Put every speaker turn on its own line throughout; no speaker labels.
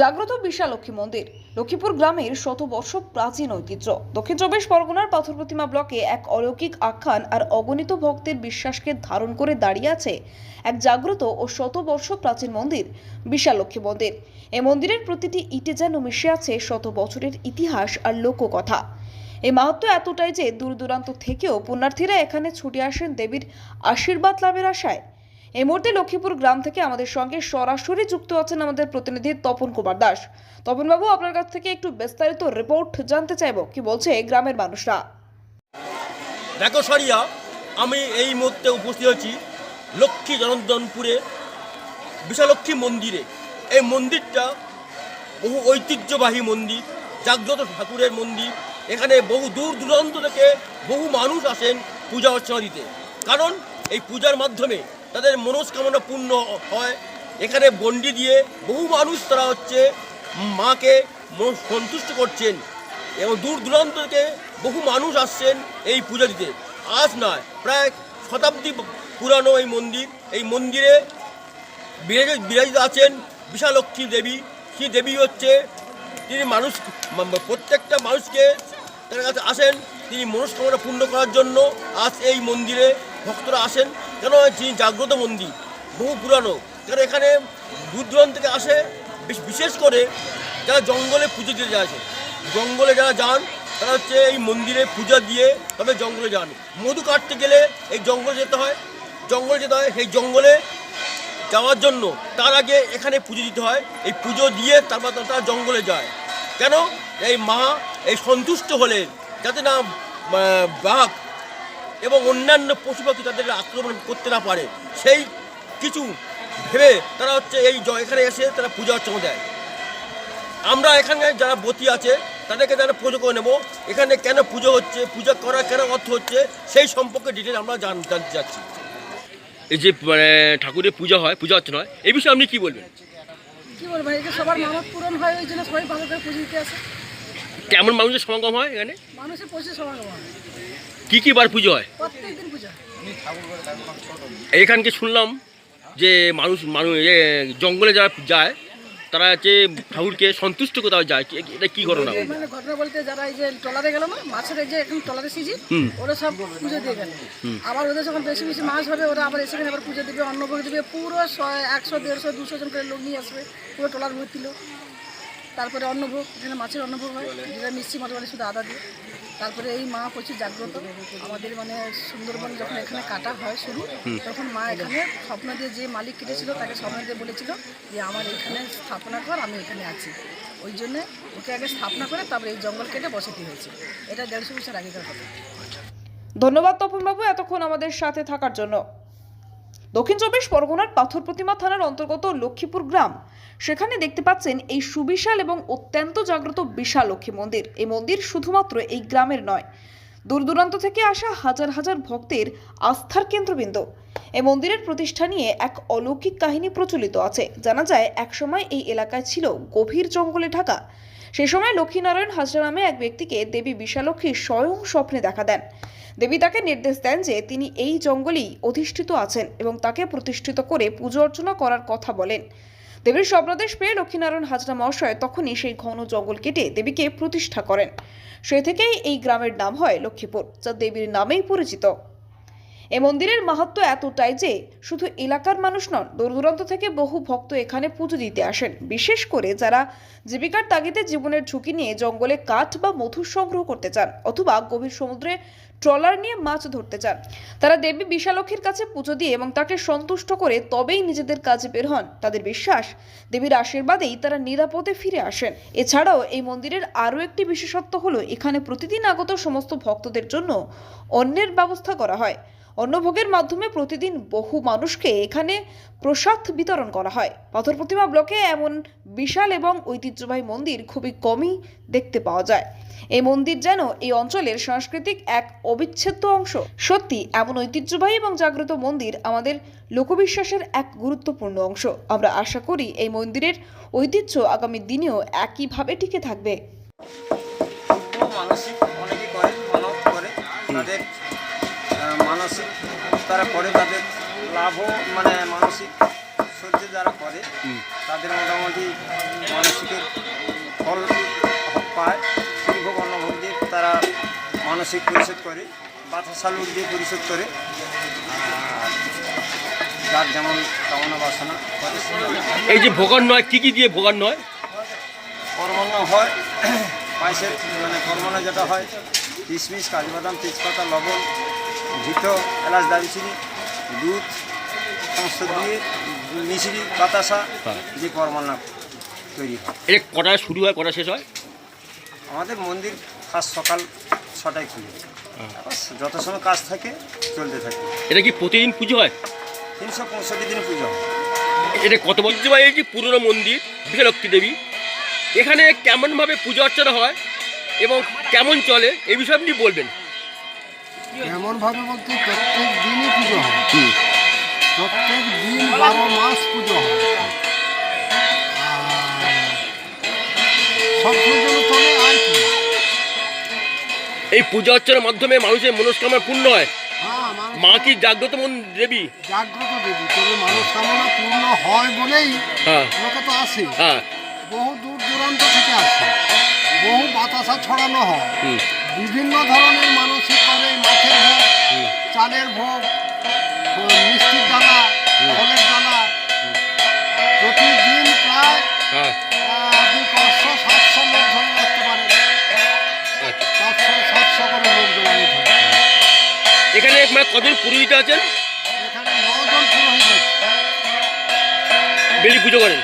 জাগ্রত বিশালক্ষী মন্দির। লক্ষ্মীপুর গ্রামের শত বর্ষ প্রাচীন ঐতিহ্য। দক্ষিণ চব্বিশ পরগনার পাথর প্রতিমা ব্লকে এক অলৌকিক আখ্যান আর অগণিত ভক্তের বিশ্বাসকে ধারণ করে দাঁড়িয়ে আছে এক জাগ্রত ও শত বর্ষ প্রাচীন মন্দির, বিশালক্ষী মন্দির। এই মন্দিরের প্রতিটি ইটে যেন মিশে আছে শত বছরের ইতিহাস আর লোককথা। এই মাহাত্ম এতটাই যে দূর দূরান্ত থেকেও পুণ্যার্থীরা এখানে ছুটে আসেন দেবীর আশীর্বাদ লাভের আশায়। এই মুহূর্তে লক্ষ্মীপুর গ্রাম থেকে আমাদের সঙ্গে সরাসরি যুক্ত আছেন আমাদের প্রতিনিধি তপন কুমার দাস। তপনবাবু, আপনার কাছ থেকে একটু বিস্তারিত রিপোর্ট জানতে চাইব। কি বলছে গ্রামের মানুষরা?
দেখো সরিয়া, আমি এই মুহূর্তে উপস্থিত হচ্ছি লক্ষ্মী জনন্দনপুরে, বিশালক্ষী মন্দিরে। এই মন্দিরটা বহু ঐতিহ্যবাহী মন্দির, জাগ্রত ঠাকুরের মন্দির। এখানে বহু দূর দূরান্ত থেকে বহু মানুষ আসেন পূজা অর্চনা দিতে। কারণ এই পূজার মাধ্যমে তাদের মনস্কামনা পূর্ণ হয়। এখানে বন্ডি দিয়ে বহু মানুষ তারা হচ্ছে মাকে সন্তুষ্ট করছেন এবং দূর দূরান্ত থেকে বহু মানুষ আসছেন এই পূজা দিতে। আজ নয়, প্রায় শতাব্দী পুরানো এই মন্দির। এই মন্দিরে বিরাজ বিরাজিত আছেন বিশালক্ষী দেবী। সেই দেবী হচ্ছে তিনি মানুষ প্রত্যেকটা মানুষকে তার কাছে আসেন। তিনি মনস্কামনা পূর্ণ করার জন্য আজ এই মন্দিরে ভক্তরা আসেন। কেন জাগ্রত মন্দির? বহু পুরানো। কারণ এখানে দূর দূরান্ত থেকে আসে? বিশ- বিশেষ করে যারা জঙ্গলে পুজো দিতে আসে। জঙ্গলে যারা যান, তারা হচ্ছে এই মন্দিরে পূজা দিয়ে তবে জঙ্গলে যান। মধু কাটতে গেলে এই জঙ্গলে যেতে হয়। জঙ্গলে যেতে হয়। সেই জঙ্গলে যাওয়ার জন্য তার আগে এখানে পুজো দিতে হয়। এই পুজো দিয়ে তারপর তারা জঙ্গলে যায়। কেন? এই মা এই সন্তুষ্ট হলে যাতে না বাঘ এবং অন্যান্য পশু পাখি তাদের আক্রমণ করতে না পারে। সেই কিছু ভেবে তারা হচ্ছে এই জ- এখানে এসে তারা পূজা অর্চনা দেয়। আমরা এখানে যারা বতী আছে তাদেরকে যারা পুজো করে নেব। এখানে কেন পুজো হচ্ছে পূজা করা কেন অর্থ হচ্ছে সেই সম্পর্কে ডিটেল আমরা জান- জানতে চাচ্ছি। এই যে মানে ঠাকুরের পূজা হয় পূজা অর্চনা হয় এই বিষয়ে আপনি কি বলবেন?
কি বলব এই সবার মানত পূরণ হয় ওই জন্য সবাই ভালো করে পুজো দিতে আসে।
কেমন মানুষের সমাগম হয় এখানে?
মানুষের প্রচুর সমাগম হয়।
কি কি বার পুজো হয়? এখানকে শুনলাম যে মানুষ মানুষ জঙ্গলে যারা যায় তারা হচ্ছে ঠাকুরকে সন্তুষ্ট কোথাও যায় কি- এটা কি ঘটনা?
মানে ঘটনা বলতে যারা এই যে ট্রলারে গেল না মাছের এই যে এখন ট্রলারে সিজি। ওরা সব পুজো দিয়ে গেল। আবার ওদের যখন বেশি বেশি মাছ হবে ওরা আবার এসে আবার পুজো দেবে অন্ন অন্নভোগ দেবে পুরো একশো দেড়শো দুশো জন করে লোক নিয়ে আসবে পুরো ট্রলার ভর্তি লোক। তারপরে অন্নভোগ এখানে মাছের অন্নভোগ হয় যেটা মিষ্টি মোটামুটি শুধু আদা দিয়ে। তারপরে এই মা প্রচুর জাগ্রত। আমাদের মানে সুন্দরবন যখন এখানে কাটা হয় শুরু তখন মা এখানে স্বপ্ন দিয়ে যে মালিক কেটেছিল তাকে স্বপ্ন দিয়ে বলেছিল যে আমার এখানে স্থাপনা কর আমি এখানে আছি। ওই জন্যে ওকে আগে স্থাপনা করে তারপরে এই জঙ্গল কেটে বসতি হয়েছে। এটা দেড়শো বছর আগেকার কথা।
ধন্যবাদ তপনবাবু এতক্ষণ আমাদের সাথে থাকার জন্য। দক্ষিণ চব্বিশ পরগনার পাথর প্রতিমা থানার অন্তর্গত লক্ষ্মীপুর গ্রাম। সেখানে দেখতে পাচ্ছেন এই সুবিশাল এবং অত্যন্ত জাগ্রত বিশাল লক্ষ্মী মন্দির। এই মন্দির শুধুমাত্র এই গ্রামের নয় দূর দূরান্ত থেকে আসা হাজার হাজার ভক্তের আস্থার কেন্দ্রবিন্দু। এই মন্দিরের প্রতিষ্ঠা নিয়ে এক অলৌকিক কাহিনী প্রচলিত আছে। জানা যায়, একসময় এই এলাকায় ছিল গভীর জঙ্গলে ঢাকা। সে সময় লক্ষ্মীনারায়ণ হাজরা নামে এক ব্যক্তিকে দেবী বিশালক্ষী স্বয়ং স্বপ্নে দেখা দেন। দেবী তাকে নির্দেশ দেন যে তিনি এই জঙ্গলেই অধিষ্ঠিত আছেন এবং তাকে প্রতিষ্ঠিত করে পুজো অর্চনা করার কথা বলেন। দেবীর স্বপ্নদেশ পেয়ে লক্ষ্মীনারায়ণ হাজরা মহাশয় তখনই সেই ঘন জঙ্গল কেটে দেবীকে প্রতিষ্ঠা করেন। সে থেকেই এই গ্রামের নাম হয় লক্ষ্মীপুর, যা দেবীর নামেই পরিচিত। এ মন্দিরের মাহাত্ম এতটাই যে শুধু এলাকার মানুষ নন দূর থেকে বহু ভক্ত এখানে পুজো দিতে আসেন। বিশেষ করে যারা জীবিকার তাগিদে জীবনের ঝুঁকি নিয়ে জঙ্গলে কাঠ বা মধুর সংগ্রহ করতে চান, অথবা গভীর সমুদ্রে ট্রলার নিয়ে মাছ ধরতে চান তারা দেবী বিশালক্ষীর কাছে পুজো দিয়ে এবং তাকে সন্তুষ্ট করে তবেই নিজেদের কাজে বের হন। তাদের বিশ্বাস, দেবীর আশীর্বাদেই তারা নিরাপদে ফিরে আসেন। এছাড়াও এই মন্দিরের আরও একটি বিশেষত্ব হলো, এখানে প্রতিদিন আগত সমস্ত ভক্তদের জন্য অন্যের ব্যবস্থা করা হয়। অন্নভোগের মাধ্যমে প্রতিদিন বহু মানুষকে এখানে প্রসাদ বিতরণ করা হয়। পাথর প্রতিমা ব্লকে এমন বিশাল এবং ঐতিহ্যবাহী মন্দির খুবই কমই দেখতে পাওয়া যায়। এই মন্দির যেন এই অঞ্চলের সাংস্কৃতিক এক অবিচ্ছেদ্য অংশ। সত্যি, এমন ঐতিহ্যবাহী এবং জাগ্রত মন্দির আমাদের লোকবিশ্বাসের এক গুরুত্বপূর্ণ অংশ। আমরা আশা করি এই মন্দিরের ঐতিহ্য আগামী দিনেও একইভাবে টিকে থাকবে।
তারা করে তাদের লাভও মানে মানসিক সহ্য যারা করে তাদের মোটামুটি মানসিকের ফল পায়। তিনভোগ অন্নভোগ দিয়ে তারা মানসিক পরিশোধ করে বাতা সালুক দিয়ে পরিশোধ করে। যার যেমন কামনা বাসনা করে
এই যে ভোগান নয় কি কি দিয়ে ভোগান নয়?
কর্মণ্য হয় পায়েসের মানে কর্মণ্য যেটা হয় কিশমিশ কাজু বাদাম তেজপাতা লবণ ঘিত এলাচ দারুচিনি দুধ সমস্ত দিয়ে মিশিরি বাতাসা
হ্যাঁ।
যে কর্মণ্য তৈরি হয়।
এটা কটা শুরু হয় কটা শেষ হয়?
আমাদের মন্দির ফার্স্ট সকাল ছটায় খুলে। তারপর যত সময় কাজ থাকে চলতে থাকে।
এটা কি প্রতিদিন পুজো হয়?
তিনশো পঁয়ষট্টি দিন পুজো হয়।
এটা কত বছর ভাই এই যে পুরনো মন্দির বিশালক্ষী দেবী? এখানে কেমনভাবে পুজো অর্চনা হয় এবং কেমন চলে? এই বিষয়ে আপনি বলবেন?
এমন ভাবে বলতে প্রত্যেক দিনই পুজো হয়। প্রত্যেক দিন বারো মাস পুজো হয়। সব পুজো চলে আর কি।
এই পূজা অর্চনার মাধ্যমে মানুষের মনস্কামনা পূর্ণ হয়।
হ্যাঁ
মা কি জাগ্রত মন দেবী?
জাগ্রত দেবী তবে মনস্কামনা পূর্ণ হয় বলেই
হ্যাঁ।
লোকে তো আসে।
হ্যাঁ।
বহু দূর দূরান্ত থেকে আসে। বহু বাতাসা ছড়ানো হয়। বিভিন্ন ধরনের মানসিক মাছের ভোগ। চালের ভোগ মিষ্টির দানা ফলের দানা। প্রতিদিন প্রায়
হ্যাঁ।
আপনি পাঁচশো সাতশো লোক ধরে রাখতে পারেন
আচ্ছা।
পাঁচশো সাতশো করে লোক জমায়েত
এখানে মানে পুরোহিত আছেন?
এখানে নজন পুরোহিত
বেলি পুজো করেন?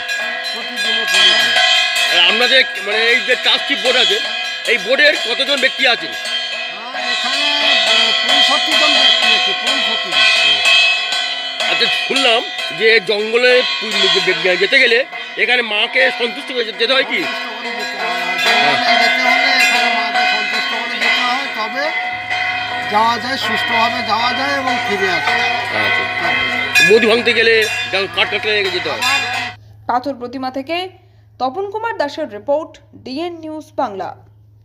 আপনাদের মানে এই যে ট্রাস্টশিপ বোর্ড আছে এই বোর্ডের কতজন ব্যক্তি আছেন?
জন ব্যক্তি আছে
আচ্ছা শুনলাম যে জঙ্গলে যেতে গেলে এখানে মাকে সন্তুষ্ট করে যেতে হয় কি?
হয়। হয়। তবে যাওয়া যায় সুষ্ঠুভাবে যাওয়া যায় এবং ফিরে আসে
আচ্ছা। ভাঙতে গেলে যেমন কাঠ কাটলে যেতে হয়।
পাথর প্রতিমা থেকে তপন কুমার দাসের রিপোর্ট ডিএন নিউজ বাংলা।